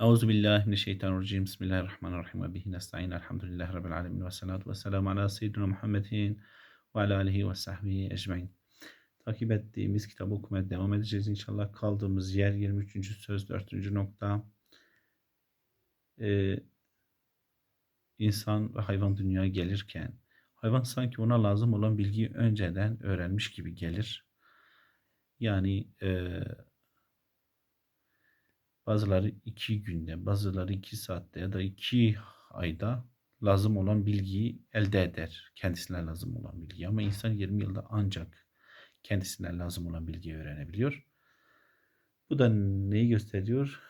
Euzu billahi mineşşeytanirracim. Bismillahirrahmanirrahim. Ve bihi nestaîn. Elhamdülillahi rabbil alamin ve salatu vesselamü ala seyyidina Muhammedin ve ala alihi ve sahbihi ecmaîn. Takip ettiğimiz kitabı okumaya devam edeceğiz inşallah. Kaldığımız yer 23. söz 4. nokta. Ee, insan ve hayvan dünyaya gelirken hayvan sanki ona lazım olan bilgiyi önceden öğrenmiş gibi gelir. Yani e, bazıları iki günde, bazıları iki saatte ya da iki ayda lazım olan bilgiyi elde eder. Kendisine lazım olan bilgi. Ama insan 20 yılda ancak kendisine lazım olan bilgiyi öğrenebiliyor. Bu da neyi gösteriyor?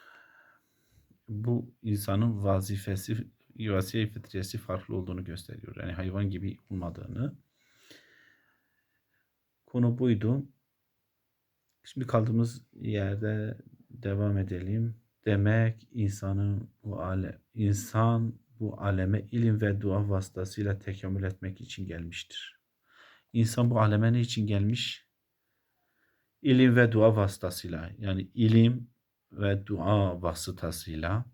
Bu insanın vazifesi, vazife fitriyesi farklı olduğunu gösteriyor. Yani hayvan gibi olmadığını. Konu buydu. Şimdi kaldığımız yerde devam edelim. Demek insanın bu ale, insan bu aleme ilim ve dua vasıtasıyla tekamül etmek için gelmiştir. İnsan bu aleme ne için gelmiş? İlim ve dua vasıtasıyla yani ilim ve dua vasıtasıyla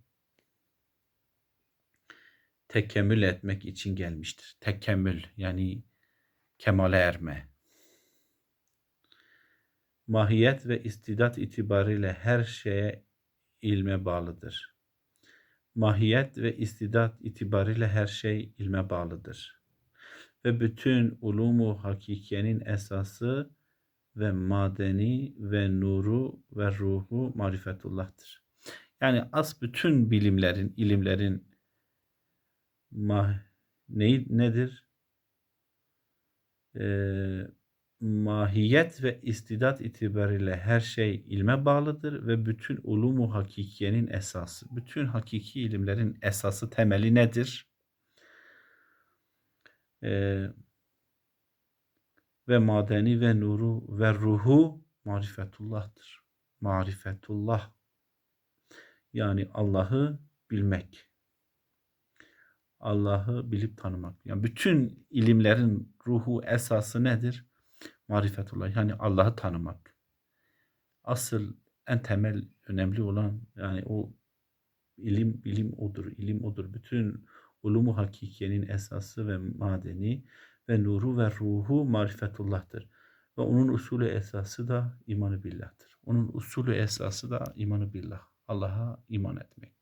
tekemmül etmek için gelmiştir. Tekemmül yani kemale erme mahiyet ve istidat itibariyle her şeye ilme bağlıdır. Mahiyet ve istidat itibariyle her şey ilme bağlıdır. Ve bütün ulumu hakikiyenin esası ve madeni ve nuru ve ruhu marifetullah'tır. Yani as bütün bilimlerin, ilimlerin mah ne, nedir? Ee, mahiyet ve istidat itibariyle her şey ilme bağlıdır ve bütün ulumu hakikiyenin esası, bütün hakiki ilimlerin esası, temeli nedir? Ee, ve madeni ve nuru ve ruhu marifetullah'tır. Marifetullah yani Allah'ı bilmek. Allah'ı bilip tanımak. Yani bütün ilimlerin ruhu esası nedir? Marifetullah yani Allah'ı tanımak. Asıl en temel önemli olan yani o ilim ilim odur, ilim odur. Bütün ulumu hakikiyenin esası ve madeni ve nuru ve ruhu marifetullah'tır. Ve onun usulü esası da imanı billah'tır. Onun usulü esası da imanı billah. Allah'a iman etmektir.